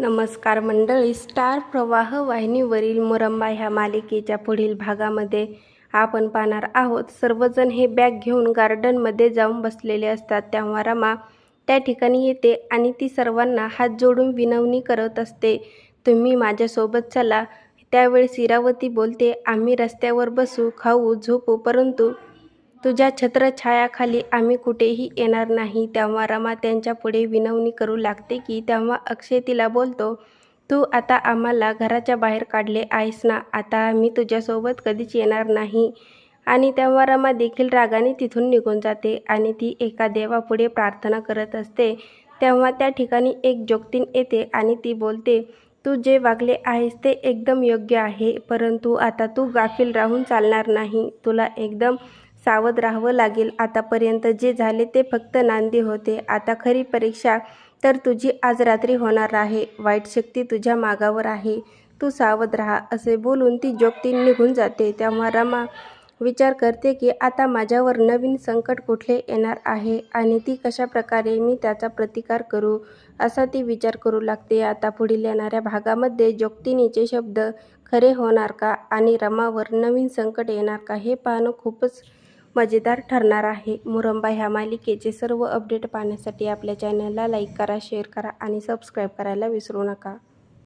नमस्कार मंडळी. स्टार प्रवाह वाहिनीवरील मुरंबा ह्या मालिकेच्या पुढील भागामध्ये आपण पाहणार आहोत. सर्वजण हे बॅग घेऊन गार्डनमध्ये जाऊन बसलेले असतात. तेव्हा रमा त्या ठिकाणी येते आणि ती सर्वांना हात जोडून विनवणी करत असते. तुम्ही माझ्यासोबत चला. त्यावेळेस इरावती बोलते आम्ही रस्त्यावर बसू खाऊ झोपू परंतु तुझ्या छत्रछायाखाली आम्ही कुठेही येणार नाही. तेव्हा रमा त्यांच्या पुढे विनवणी करू लागते की तेव्हा अक्षय तिला बोलतो तू आता आम्हाला घराच्या बाहेर काढले आहेस ना? आता आम्ही तुझ्यासोबत कधीच येणार नाही. आणि तेव्हा रमा देखील रागाने तिथून निघून जाते आणि ती एका देवापुढे प्रार्थना करत असते. तेव्हा त्या ठिकाणी एक जोगतीन येते आणि ती बोलते तू जे वागले आहेस ते एकदम योग्य आहे परंतु आता तू गाफील राहून चालणार नाही. तुला एकदम सावध राहावं लागेल. आतापर्यंत जे झाले ते फक्त नांदी होते. आता खरी परीक्षा तर तुझी आज रात्री होणार आहे. वाईट शक्ती तुझ्या मागावर आहे. तू सावध राहा. असे बोलून ती जोगती निघून जाते. तेव्हा रमा विचार करते की आता माझ्यावर नवीन संकट कुठले येणार आहे आणि ती कशा प्रकारे मी त्याचा प्रतिकार करू? असा ती विचार करू लागते. आता पुढील येणाऱ्या भागामध्ये जोगतिनीचे शब्द खरे होणार का आणि रमावर नवीन संकट येणार का हे पाहणं खूपच मजेदार ठरणार आहे. मुरंबा ह्या मालिकेचे सर्व अपडेट पाहण्यासाठी आपल्या चॅनलला लाईक करा शेअर करा आणि सबस्क्राईब करायला विसरू नका.